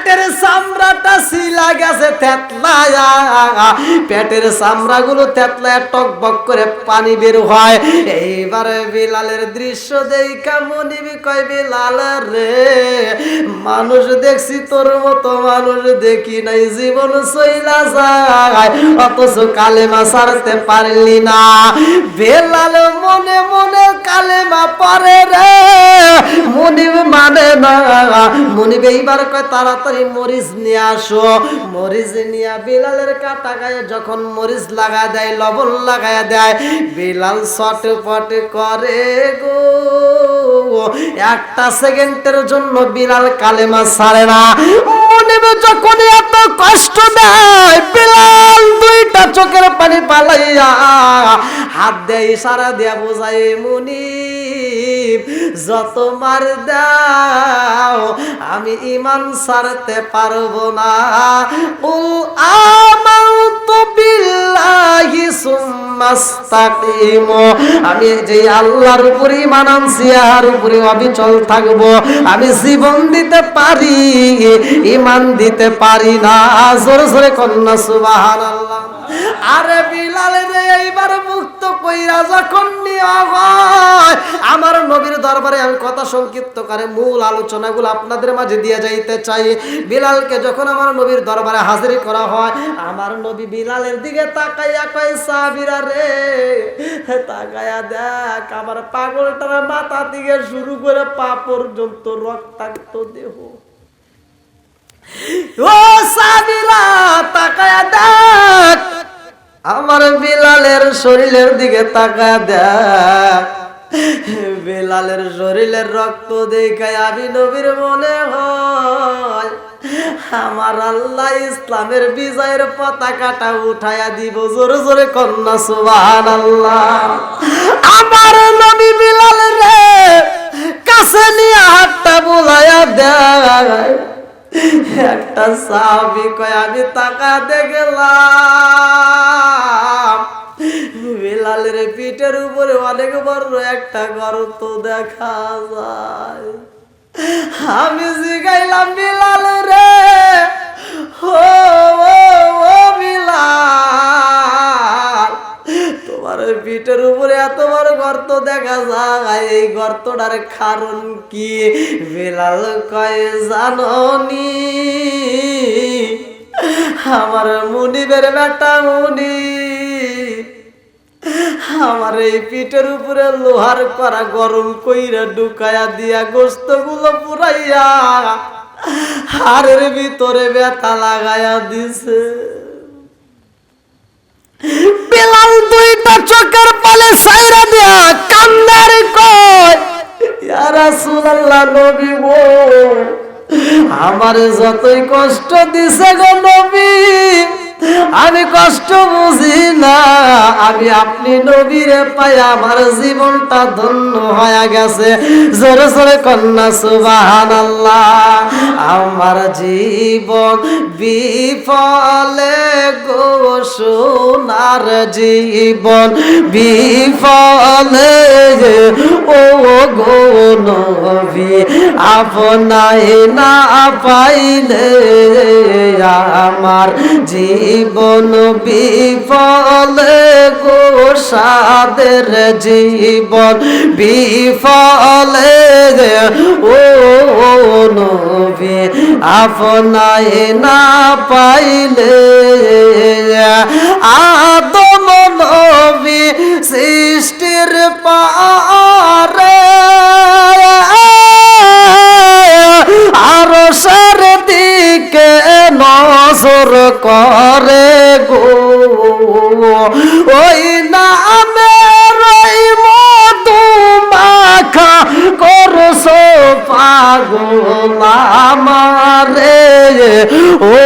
পেটের চামড়াটা সিলা গেছে থেতলায়া পেটের চামড়াগুলো থেতলায় টকবক করে পানি বের হয়। এইবারে বিলালের দৃশ্য দেখা মনিবি কয়, বিলাল রে, মানুষ দেখছি তোর মতো, মানুষ দেখি নাই, জীবন সইলা যায়। অথচ কালেমা সারতে পারলি না। বেলাল মনে মনে কালেমা পারে রে, মনিব মানে না। মনিব এইবার কয়, তাড়াতাড়ি মরিচ নিয়ে আসো। মরিচ নিয়ে বিলালের কাটা গায়ে যখন মরিচ লাগা দেয়, লবণ লাগায় দেয়, বিলাল চটপট করে গো। একটা সেকেন্ডের জন্য বিলাল কালেমা ছাড়ে না। মনিবে যখন এত কষ্ট দেয়, বিলাল দুইটা চোখের পানি পালাইয়া হাত দেয় ইশারা দিয়া বোঝায় মুনিব যত মার দাও, আমি ইমান ছাড়তে পারব না। ও আমানতু বিল্লাহি আমি যে আল্লাহর উপরে ইমান আনছি, আর উপরে অবিচল থাকব। আমি জীবন দিতে পারি ইমান দিতে পারি না। জোরে জোরে কন্যা সুবহানাল্লাহ। আরে বিলাল রে, এইবার মুক্ত কইরা যখন হয়, আমার নবীর দরবারে আমি কথা সংক্ষিপ্ত করে মূল আলোচনাগুলো আপনাদের মাঝে দিয়ে যাইতে চাই। বিলালকে যখন আমার নবীর দরবারে হাজির করা হয়, আমার নবী বিলালের দিকে তাকাইয়া কয় সাবিরা রে, তাকাইয়া দেখ, আমার পাগলটার মাথা থেকে শুরু করে পা পর্যন্ত রক্তাক্ত দেহ। ও সাবিরা তাকায়া দেখ আমার বিলালের শরীরের দিকে তাকা দেখ। বিলালের শরীরের রক্ত দেখায় আমি নবীর মনে হয়, আমার আল্লাহ ইসলামের বিজয়ের পতাকাটা উঠায়া দিব জোরে জোরে কন্যা সুবাহান আল্লাহ আমার নবী বিলাল রে কাছে নিয়ে হাতটা বুলাইয়া দেয়। একটা সাহাবি কয়, আমি টাকা দে গেলাম। বিলালের পিঠের উপরে অনেক বড় একটা গর্ত দেখা যায়। আমি জিগাইলাম, বিলাল রে ও ও, বিলাল। তোমার পিঠের উপরে এত বড় গর্ত দেখা যায়। এই গর্তটার কারণ কি বিলাল কয়ে জাননি? আমার মুনিবের বেটা মুনি, আমার এই পিঠের উপরে লোহার করা গরম কইরা ঢুকায়া দিয়া গোস্তগুলো পুরাইয়া হাড়ের ভিতরে ব্যথা লাগায়া দিছে। রাসূলুল্লাহ নবী গো। আমার যতই কষ্ট দিছে গো নবী। আমি কষ্ট বুঝি না, আমি আপনি নবীরে পাই, আমার জীবনটা ধন্য হয়ে গেছে। জোরে জোরে কন্যা সুবাহান আল্লাহ আমার জীবন বিফলে গো, সোনার জীবন বিফলে ও গো নবী, আপনাই না পাইলে আমার জীবন বিফলে গো সাদের জীবন বিফল ও নবী আপনাই না পাইলে আদম নবী সৃষ্টির পারে নজর করে গো। ওই নামের ওই মধু মাখা করছ পাগল আমারে। ও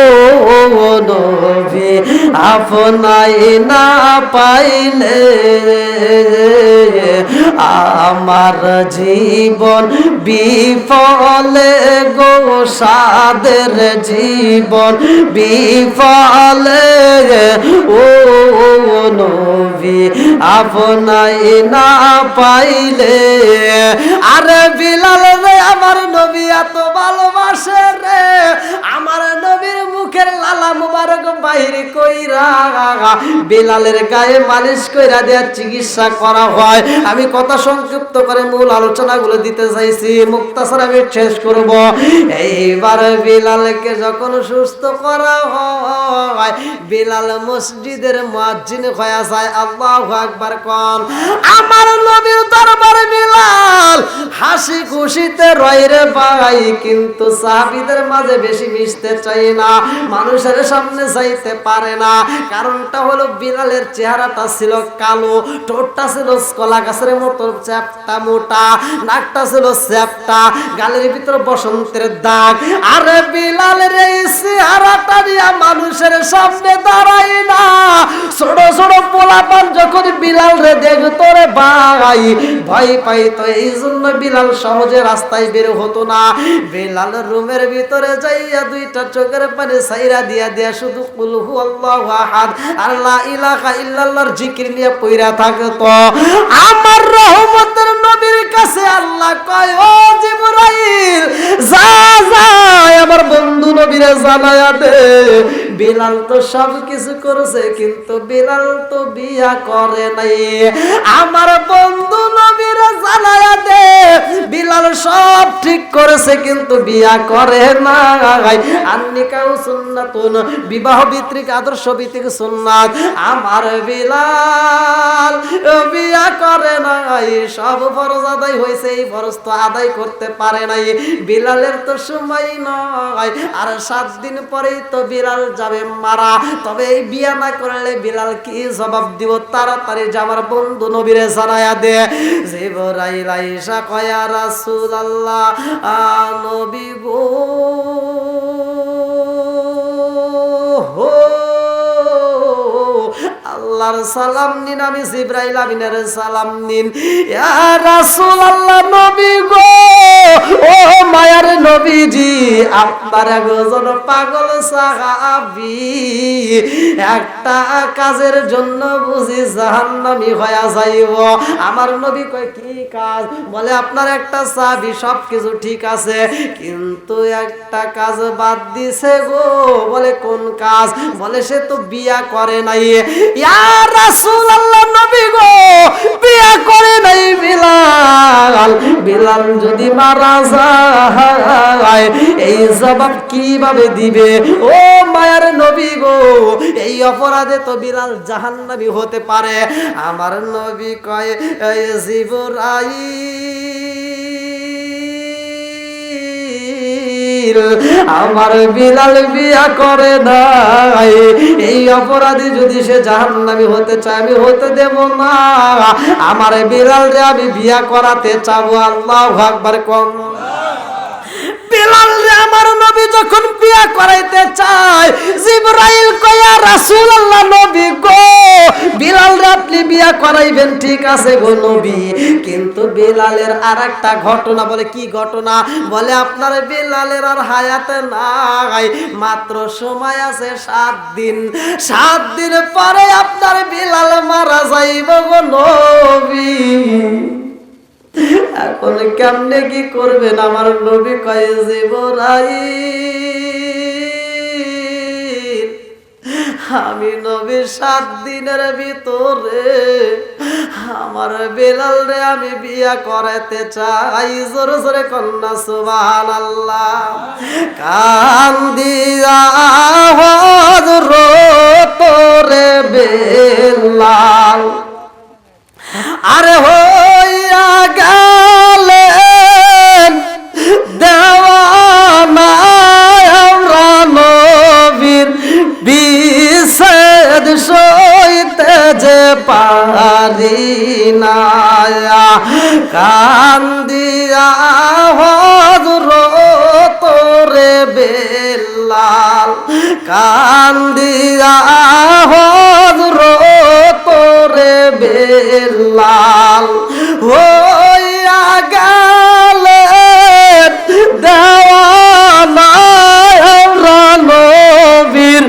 নবী আপনাই না পাইলে আমার জীবন বিফলে গো, সাদের জীবন বিফলে ও নবী, আপনাই না পাইলে আরে বিলাল রে, আমার নবী এত ভালোবাসে রে। আমার নবীর মুখের লালা মুবারক বাইরে বিলালের গায়ে মালিশ কইরা দেওয়ার চিকিৎসা করা হয়। আমি কথা সংক্ষিপ্ত করে মূল আলোচনাগুলো দিতে চাইছি, মুক্তাসর আমি শেষ করব। এইবার বিলালকে যখন সুস্থ করা হয়, বিলাল মসজিদের মুয়াজ্জিন হয়ে যায়, আল্লাহু আকবার কোন, আমার নবীর দরবারে বিলাল, হাসি খুশিতে রয় রে ভাই, কিন্তু সাহাবীদের মাঝে বেশি মিশতে চাই না, মানুষের সামনে যাইতে পারে না। কারণটা হলো বিলালের চেহারাটা ছিল কালো, ঠোঁটটা ছিল কলা গাছের মতো চ্যাপটা মোটা, নাকটা ছিল চ্যাপটা, গালের ভিতর বসন্তের দাগ। আরে বিলালের এই চেহারাটা নিয়ে মানুষের সামনে দাঁড়াই না। ছোট ছোট পোলাপান যখন বিলাল রে দেখতো রে ভাই, ভয় পাইতো। এই জন্য বিলাল সহজে রাস্তায় বের হতো না। বিলাল রুমের ভিতরে যাইয়া দুইটা চোখের পানি সাইরা দিয়া দিয়া শুধু কুলহু আল্লাহু আহাদ আল্লাহ ইলাহা ইল্লাল্লাহর জিকির নিয়ে পইরা থাকতো। আমার রহমতের নবীর কাছে আল্লাহ কয়, ও জিবরাইল, যা যা, আমার বন্ধু নবীরে জানায়া দে। বিলাল তো সব কিছু করেছে, কিন্তু বিলাল তো বিয়া করে নাই। আমার বন্ধু নবীরে জানায়া দে বিলাল সব ঠিক করেছে, কিন্তু বিয়া করে নাই। আন্নিকাও সুন্নাতুন, বিবাহ ভিত্তিক, আদর্শ ভিত্তিক সুন্নাত। আমার বিলাল বিয়া করে নাই। সব ফরজ আদায় হয়েছে, এই ফরজ তো আদায় করতে পারে নাই। বিলালের তো সময় নয় আর সাত দিন পরেই তো বিলাল যাবে মারা। তবে এই বিয়া না করলে বিলাল কি জবাব দিব? তাড়াতাড়ি যে আমার বন্ধু নবীরে জানায়া দে। জিবরাইল আইসা কয়া রাসূল আল্লাহ নবী গো আল্লাহর সালাম নিন, আমি জিব্রাইল আমিনের সালাম নিন। ইয়া রাসূলুল্লাহ, নবী গো ও মায়ার নবীজি, আপনার একজন পাগল সাহাবী। একটা কাজের জন্য বুঝি জাহান্নামী যাইব। আমার নবী কয়, কি কাজ? বলে, আপনার একটা চাবি সব কিছু ঠিক আছে, কিন্তু একটা কাজ বাদ দিছে গো। বলে, কোন কাজ? বলে, সে তো বিয়া করে নাই। ইয়া রাসূলুল্লাহ নবী গো, বিয়া করে নাই বিলাল। বিলাল যদি মারা যায় এই জবাব কীভাবে দিবে? ও মায়ার নবী গো, এই অপরাধে তো বিড়াল জাহান্নামী হতে পারে। আমার নবী কয় আমার বিলাল বিয়া করে নাই। এই অপরাধী যদি সে জাহান্নামী হতে চায়, আমি হতে দেব না। আমার বিলাল রে, আমি বিয়া করাতে চাবো। আল্লাহ আকবার, কম। বিলাল রে আমার নবী যখন বিয়া করাইতে চায়, জিবরাইল কয়া, রাসূলুল্লাহ, নবী গো, বিলাল রে আপনি বিয়া করাইবেন, ঠিক আছে গো নবী। কিন্তু বিলালের আর একটা ঘটনা বলে, কি ঘটনা? বলে, আপনার বিলালের আর হায়াতে নাই, মাত্র সময় আছে সাত দিন। সাত দিন পরে আপনার বিলাল মারা যাইব গো নবী। এখন কেমনে কি করবেন আমার নবী কয়ে জীবরাই আমি নবী সাত দিনের ভিতরে আমার বেলাল রে আমি বিয়া করাতে চাই। জোরে জোরে কন্যা সুবাহান আল্লাহ কান দিয়া তোরে বেলাল। আরে হইয়া গেলেন দেওয়ানা নবীর বিশেদ সইতে যে পারি না কান্দিয়া হজর তোরে বেলাল কান্দিয়া হইয়া গেলেন দেওয়ানা নবীর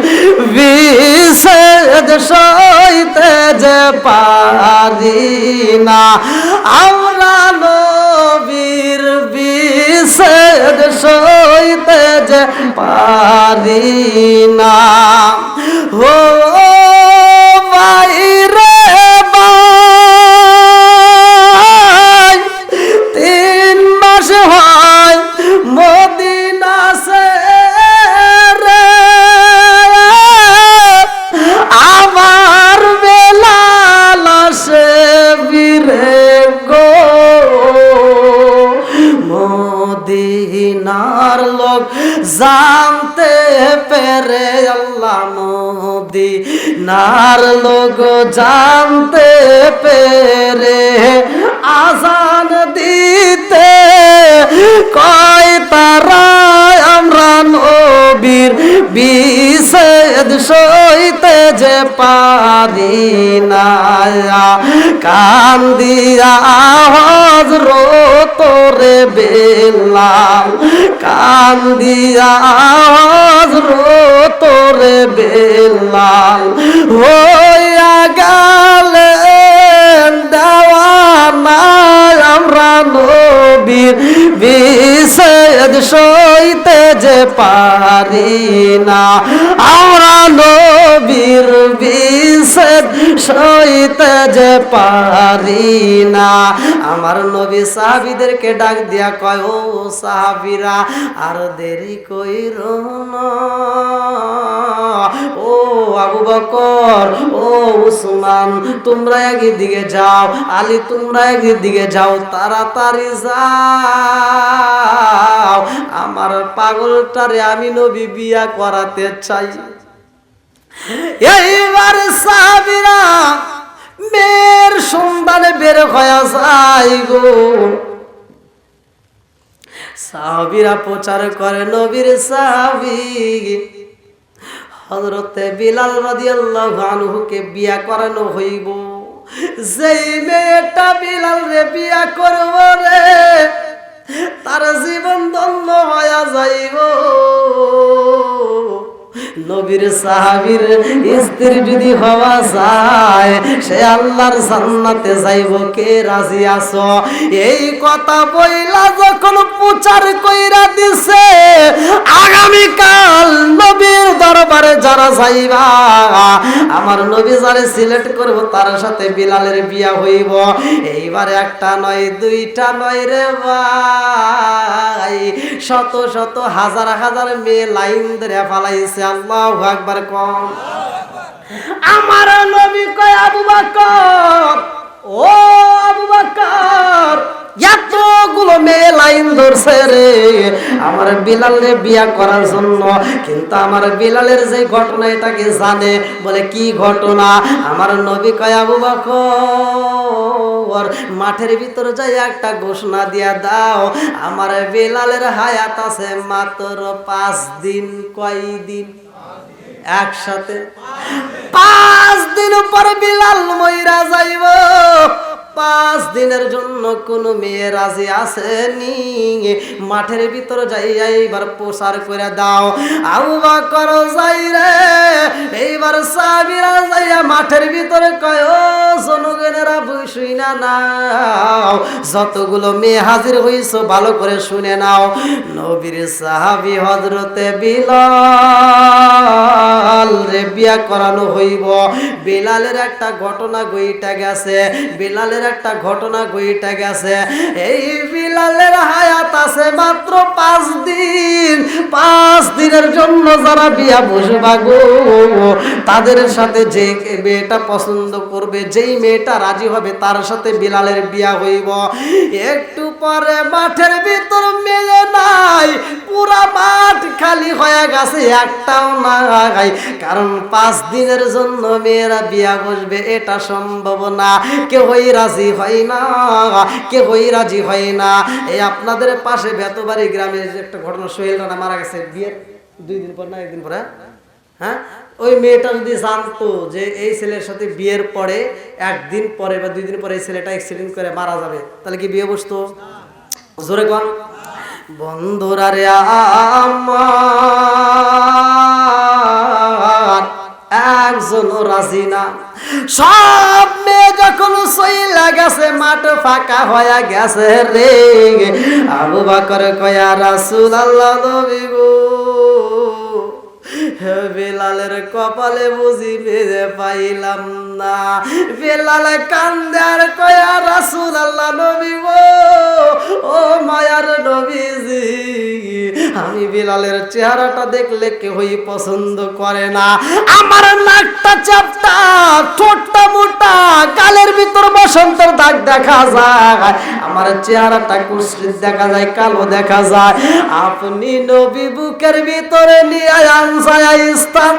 বিশেষ সইতে যে পারি না। আমরা নবীর বিশেষ সইতে যে পারি না। হো মদিনার লোক জানতে পেরে আজান দিতে কয় তারা আমরা নবীর বিষয় যে পারি না কান্দিয়া হজরত রে বেলাল। কান্দিয়া হজরত রে বেলাল। হইয়া গেলেন দেওয়ানা আমরা নবীর। বিশেষ সইতে যে পারি না, আমরা নবীর বিশেষ সইতে যে পারি না। আমার নবী সাহাবিদেরকে ডাক দিয়া কয়, ও সাহাবিরা, আর দেরি কইর ও আবু বকর, ও উসমান, তোমরা একদিকে যাও, আলী, তোমরা একদিকে যাও, তাড়াতাড়ি যাও। আমার পাগলটারে আমি নবী বিয়া করাতে চাই। এইবার সাহাবিরা মেয়ের সন্ধানে বের হয়ে যায় গো। সাহাবিরা প্রচার করে নবীর সাহাবি হজরতে বিলাল রাদিয়াল্লাহু বিয়া করানো হইব। যেই মেয়েটা বিলাল রে বিয়া করব রে, তার জীবন ধন্য হয়ে যাইব। নবীর সাহাবীর স্ত্রী যদি হওয়া যায়, সে আল্লাহর জান্নাতে যাইব। কে রাজি আছো? এই কথা বইলা যখন প্রচার কইরা দিছে আগামী কাল নবীর দরবারে যারা যাইবা, আমার নবী যারে সিলেক্ট করব, তার সাথে বিলালের বিয়া হইব। এইবার একটা নয়, দুইটা নয় রে ভাই, শত শত হাজার হাজার মেয়ে লাইন ধরে ফালাইছে, আল্লাহ আকবার কম। আমার নবী কয়, আবু বকর ও এতগুলো মেয়ে লাইন ধরছে রে। আমার বিলালে বিয়া করার জন্য, কিন্তু আমার বিলালের যে ঘটনা এটাকে জানে, বলে, কি ঘটনা? আমার নবী কয়, আবু বকর মাঠের ভিতর যাই একটা ঘোষণা দিয়া দাও, আমার বিলালের হায়াত আছে মাত্র পাঁচ দিন কয় দিন একসাথে। পাঁচ দিন পরে বিলাল ময়রা যাইব। পাঁচ দিনের জন্য কোনো মেয়ে রাজি আসেনি। মাঠের ভিতর যাই এইবার প্রসার করে দাও। আউবা করো যাই রে এইবার সাবিরা যাইয়া মাঠের ভিতরে কয় জনগণেরা বুঝুই না নাও যতগুলো মেয়ে হাজির হইছো, ভালো করে শুনে নাও। নবীর সাহাবি হজরতে বিলাল রে বিয়া করানো হইব। বিলালের একটা ঘটনা গইটা গেছে। বিলালের একটা ঘটনা গইটা গেছে। এই বিলালের হায়াত আছে মাত্র পাঁচ দিন। পাঁচ দিনের জন্য যারা বিয়া বসবা গো, তাদের সাথে যে মেয়েটা পছন্দ করবে, যেই মেয়েটা রাজি হবে, তার সাথে বিলালের বিয়া হইব। একটু পরে মাঠের ভিতর মেয়ে নাই। পুরা মাঠ খালি হয়ে গেছে, একটাও নাই। কারণ পাঁচ দিনের জন্য মেয়েরা বিয়া বসবে, এটা সম্ভব না। কেউই রাজি হয় না কেউই রাজি হয় না। এই আপনাদের পাশে বেতবাড়ি যে একটা ঘটনা সোহেল রানা মারা গেছে, বিয়ের দুই দিন পর না, একদিন পরে হ্যাঁ? ওই মেয়েটা যদি জানতো যে এই ছেলের সাথে বিয়ের পরে একদিন পরে বা দুই দিন পরে এই ছেলেটা অ্যাক্সিডেন্ট করে মারা যাবে, তাহলে কি বিয়ে বসতো? জোরে কন। বন্ধুরা রে আমার একজন রাজি না। সব মেয়ে যখন সইলা গেছে, মাঠ ফাঁকা হয়ে গেছে রে। আবু বাকর কয়া রাসুল আল্লাহ নবী গো। বেলালের কপালে বুঝি বেঁধে পাইলাম না। বেলালে কান্দার কয়া রাসুল আল্লাহ নবী গো, ও মায়ার নবীজি, আমি বিলালের চেহারাটা দেখলে কেউই পছন্দ করে না। আমার নাকটা চাপটা, ঠোঁটটা মোটা, গালের ভিতর বসন্তের দাগ দেখা যায়। আমার চেহারাটা কুশ্রিত দেখা যায়, কালো দেখা যায়। আপনি নবী বুকের ভিতরে নিয়ে স্থান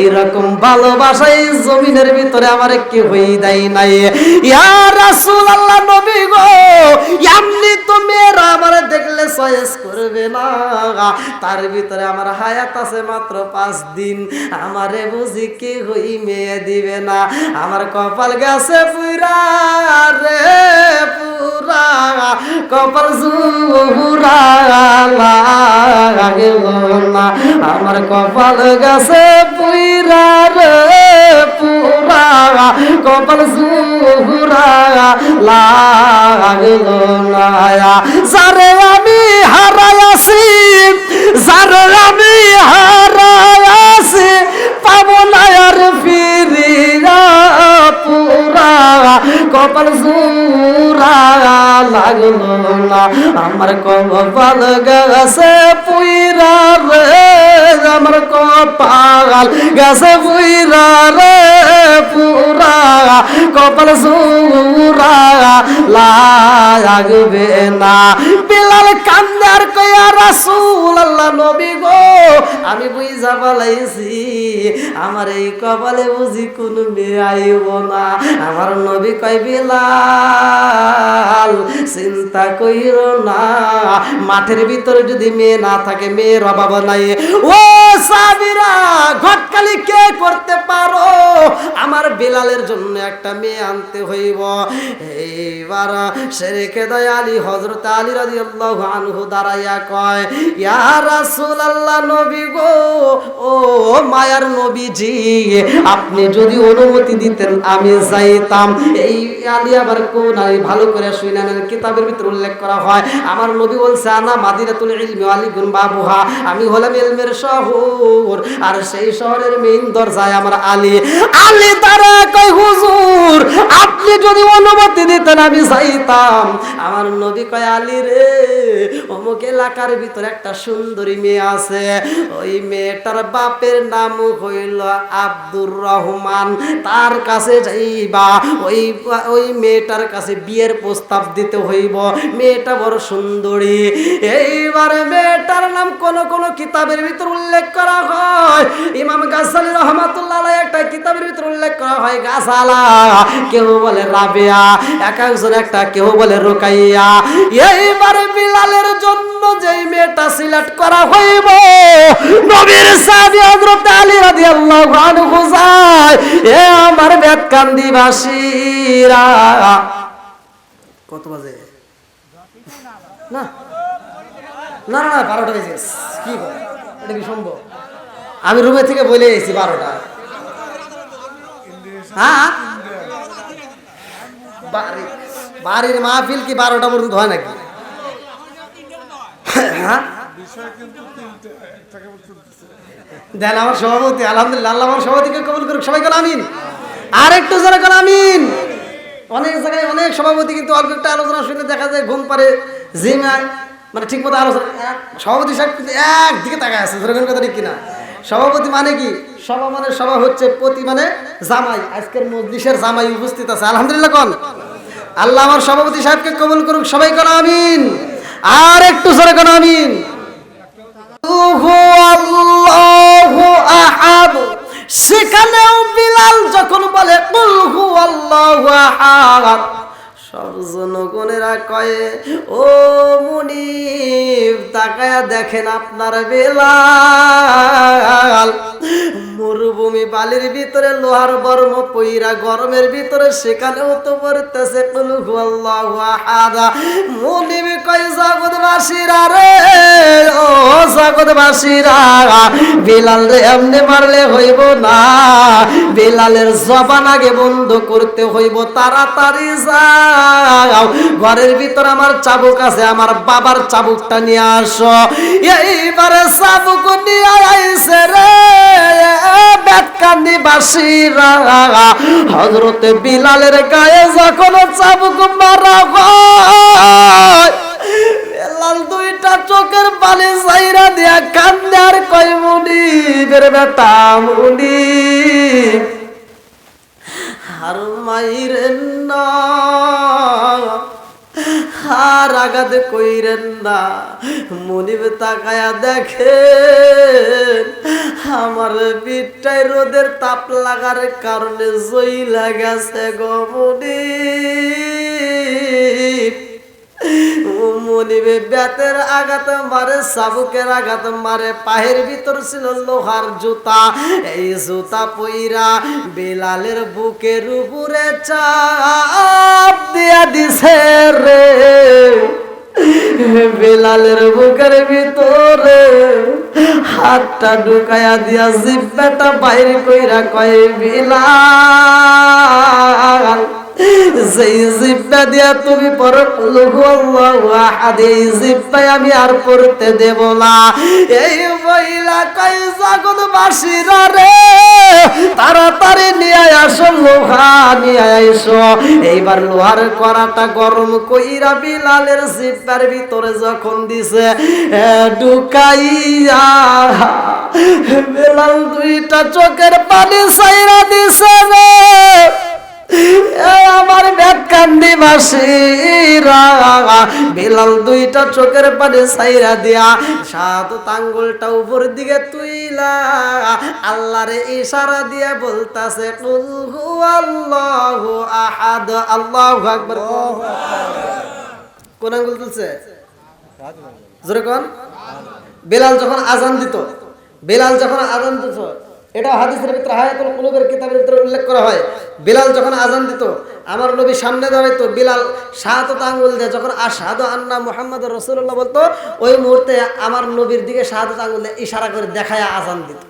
এইরকম ভালোবাসা এই জমিনের ভিতরে আমার কেউই দেয় নাই। রাসূল আল্লাহ নবী গো, এমনি তো মেয়েরা আমার দেখলে চয়েস করবে না। তার ভিতরে আমার হায়াত আছে মাত্র পাঁচ দিন। আমারে বুঝি কি হই মেয়ে দিবে না। আমার কপাল গেছে পুরা রে কপাল আমার কপাল গেছে পুরা রে পুরা। কপাল জুরা লাগিল যারে আমি হারাইছি যারে আমি হারাইছি পাবো না আর কপাল জুরা লাগল না। আমার কপাল গাছে পুইরা রে। আমার কপাল গাছে পুইরা রে। পুরা কপাল জুরা লাগবে না। বিলাল কয়া আল্লাহ নবী গো, আমি বুঝা পালাইছি, আমার এই কপালে বুঝি কোন মেয়ে আইব না। আমার নবী কয় চিন্তা কইর না, মাঠের ভিতরে যদি মেয়ে না থাকে, মেয়ের অভাব নাই। ও সাবিরা ঘটকালি কে করতে পারো? আমার বিলালের জন্য একটা মেয়ে আনতে হইব। এইবার শেরেখে দয়ালি হজরত আলী রাদিয়াল্লাহু আনহু দাঁড়াইয়া কয়, ইয়া রাসূলুল্লাহ নবী গো, ও মায়ার নবীজি, আপনি যদি অনুমতি দিতেন আমি যাইতাম। এই আলী আবার কোন আলী? ভালো করে শুনে কিতাবের ভিতরে উল্লেখ করা হয়, আমার নবী বলছে, আনা মাদিনাতুল ইলমি আলী গুন বাবুহা, আমি হলাম ইলমের শহর, আর সেই শহরের মেইন দরজায় আমার আলী। আলী তারা কয়, হুজুর, আপনি যদি অনুমতি দিতেন আমি যাইতাম। আমার নবী কয়, আলী রে, অমুক এলাকার ভিতরে একটা সুন্দরী মেয়ে আছে। ওই মেয়েটার বাপের নাম হইল আব্দুর রহমান। তার কাছে যাইবা, ওই ওই মেয়েটার কাছে বিয়ের প্রস্তাব দিতে হইব। মেয়েটা বড় সুন্দরী। এইবার মেয়েটার নাম কোন কোন কিতাবের ভিতর উল্লেখ করা হয়। ইমাম গাছালি রহমাতুল্লাহ একটা কিতাবের ভিতর উল্লেখ করা হয় গাছালা কেউ বলে রাবেয়া, এক একজন একটা, কেউ বলে রোকাইয়া। এইবার বিলালের জন্য যেই মেয়েটা সিলেক্ট করা হইব, নবীর হযরত আলী রাদিয়াল্লাহু আনহু যায়, এ আমার বেতকান্দিবাসীরা কত বাজে? না না না বারোটা বেজে। কি এটা কি সম্ভব? আমি রুমে থেকে বলে এসেছি বারোটা। হ্যাঁ? বাড়ি বাড়ির মাহফিল কি বারোটা পর্যন্ত হয় নাকি? দেন আমার সভাপতি, আলহামদুলিল্লাহ আমার সভাপতিকে কবুল করুক, সবাই গেল আমিন। আর একটু যারা গেল আমিন। অনেক জায়গায় অনেক সভাপতি কিন্তু অল্প একটা আলোচনা শুনে দেখা যায় ঘুম পারে জিমায় মানে ঠিক মতো আলোচনা সভাপতি সাহেব কিন্তু একদিকে তাকায় আছে, ধরে কথা ঠিক কিনা। সভাপতি মানে কি? সভা মানে সভা হচ্ছে প্রতি মানে জামাই, আজকের মজলিসের জামাই উপস্থিত আছে। আলহামদুলিল্লাহ কন। আল্লাহ আমার সভাপতি সাহেবকে কবুল করুক, সবাই কোন আমিন। আর একটু সরে কোন আমিন সেখানেও বিলাল যখন বলে আহাদ। সব জনগণেরা কয়ে, ও মুনিব, তাকায়া দেখেন আপনার বেলাল। মরুভূমি বালির ভিতরে লোহার বর্ম পইরা গরমের ভিতরে সেখানেও তো পড়তেছে। আহাদা। কয় জগৎবাসীরা রে, ও জগৎবাসীরা বিলাল রে, এমনি মারলে হইব না। বিলালের জবান আগে বন্ধ করতে হইব, তাড়াতাড়ি যাও। ঘরের ভিতর আমার চাবুক আছে, আমার বাবার চাবুকটা নিয়ে আসো। এইবারে চাবুক নিয়ে আইছে রে বেতকান্দি বাসীরা। হজরতে বিলালের গায়ে যখন চাবুক মারা হয়, বেলাল দুইটা চোখের পানি চাইরা দিয়া কান্দে আর কয় মুনি বেটা মুনি আর মাইরেন না। হার আগাতে কইরেন না। মনিব তাকায়া দেখে আমার পিঠটাই রোদের তাপ লাগার কারণে জই লাগাছে গো মনিব। ব্যাতের আঘাত মারে সাবুকের আঘাত মারে, পায়ের ভিতর ছিল লোহার জুতা। এই জুতা পইরা বেলালের বুকের উপরে চাপ দিয়া দিছে রে। বেলালের বুকের ভিতরে হাতটা ঢুকায়া দিয়া জিব্বাটা বাইরে কইরা কয়, বিলাল! দিয়া তুমি আমি আর পড়তে দেব না। এই মহিলা রে, তাড়াতাড়ি নিয়ে আসো, লোহা নিয়ে আইসো এইবার লোহার করাটা গরম কইরা বিলালের জিব্বার ভিতরে যখন দিছে ঢুকাইয়া বেলাল দুইটা চোখের পানি সাইরা দিছে আমার ব্যাট কান্দি বিলাল দুইটা চোখের পানে সাইরা দিয়া সাত তাঙ্গুলটা উপর দিকে তুইলা, আল্লাহরে ইশারা দিয়ে বলতাছে কোন আঙ্গুল তুলছে? জোরে কোন? বেলাল যখন আজান দিত, বেলাল যখন আজান দিত এটা হাদিসের ভিতরে, হায়াতুল কুলুবের কিতাবের ভিতরে উল্লেখ করা হয়। বিলাল যখন আজান দিত, আমার নবী সামনে দাঁড়াইতো, বিলাল শাহাদত আঙ্গুল দিয়ে যখন আশহাদু আন্না মুহাম্মদ রসুল্লাহ বলতো, ওই মুহূর্তে আমার নবীর দিকে শাহাদত আঙ্গুল দিয়ে ইশারা করে দেখায় আজান দিত।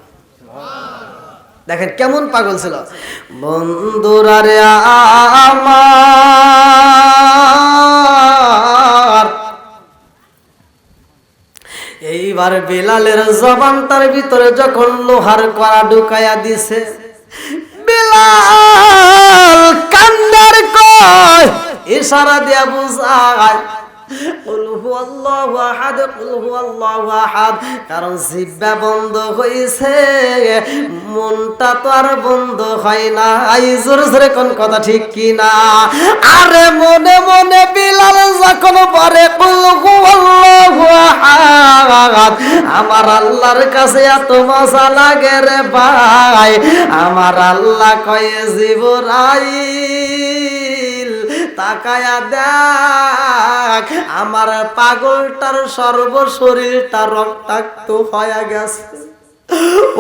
দেখেন কেমন পাগল ছিল। বন্ধুরা রে এইবার বেলালের জবান তার ভিতরে যখন লোহার করা ঢুকাইয়া দিছে, বেলাল কান্দার কয়, ইশারা দিয়া বুঝায় কারণ জিব্বা বন্ধ হইছে, মনটা তো আর বন্ধ হয় না। আই, জোরে জোরে কোন কথা ঠিক কি না? আরে মনে মনে বিলাল যখন পরে আমার আল্লাহর কাছে এত মজা লাগে রে ভাই। আমার আল্লাহ কয়ে জিবরাইল তাকায়া দেখ, আমার পাগলটার সর্ব শরীরটা রক্তাক্ত হয়ে গেছে।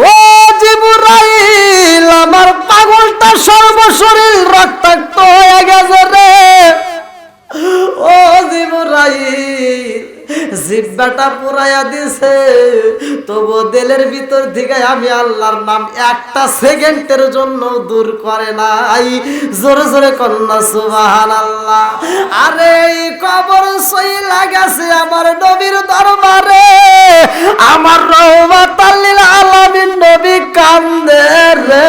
ও জিবরাইল, আমার পাগলটা সর্ব শরীর রক্তাক্ত হয়ে গেছে রে। ও জিবরাইল জিব্বাটা পুরাইয়া দিছে। তবু দিলের ভিতর থেকে আমি আল্লাহর নাম একটা সেকেন্ডের জন্য দূর করে নাই। জোরে জোরে কন্যা সুবাহান আল্লাহ আরে কবর সই লাগাছে আমার নবীর দরবারে। আমার রহমাতাল্লিল আলামিন নবী কান্দে রে।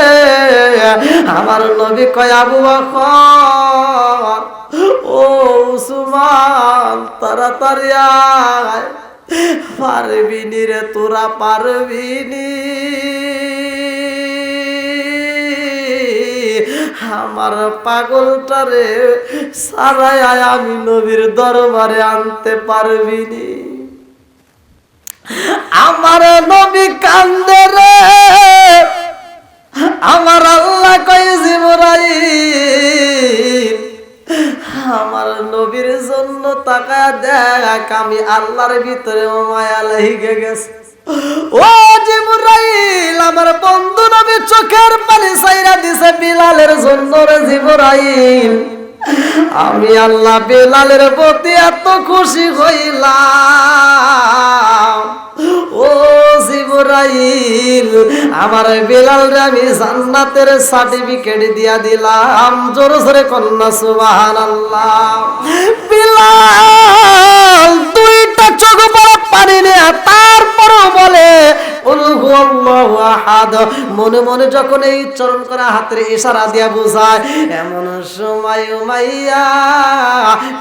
আমার নবী কয়, আবু বকর উসমান তাড়াতাড়ি আয়। পারবি নি রে তোরা, পারবি নি। আমার পাগলটারে সারাই আয়, আমি নবীর দরবারে আনতে পারবি নি। আমার নবী কান্দে রে। আমার আল্লাহ কই জিবরাইল আমার নবীর জন্য টাকা দেখ, আমি আল্লাহর ভিতরে মায়া লেগে গেছে। ও জিবরাইল, আমার বন্ধু নবী চোখের পানি সাইরা দিছে বিলালের জন্য রে জিবরাইল। আমি আল্লাহ বিলালের প্রতি এত খুশি হইলাম। ও জিবরাইল, আমার বিলাল আমি জান্নাতের সার্টিফিকেট দিয়া দিলাম। জোরে জোরে কন্যা, সুবহানাল্লাহ। বিলাল, দুইটা চোখ বড় পানি নেয়া তারপরও বলে মনে মনে যখন এই উচ্চারণ করা হাতের ইশারা দিয়া বোঝায়, এমন সময়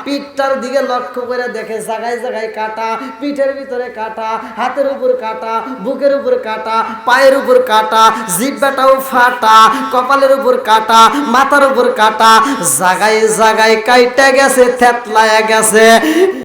পিঠটার দিকে লক্ষ্য করে দেখে জায়গায় জায়গায় কাটা, পিঠের ভিতরে কাটা, হাতের উপর কাটা, বুকের উপর কাটা, পায়ের উপর কাটা, জিব্বাটাও ফাটা, কপালের উপর কাটা, মাথার উপর কাটা জায়গায় জাগায় কাইটা গেছে, থেতলায়া গেছে।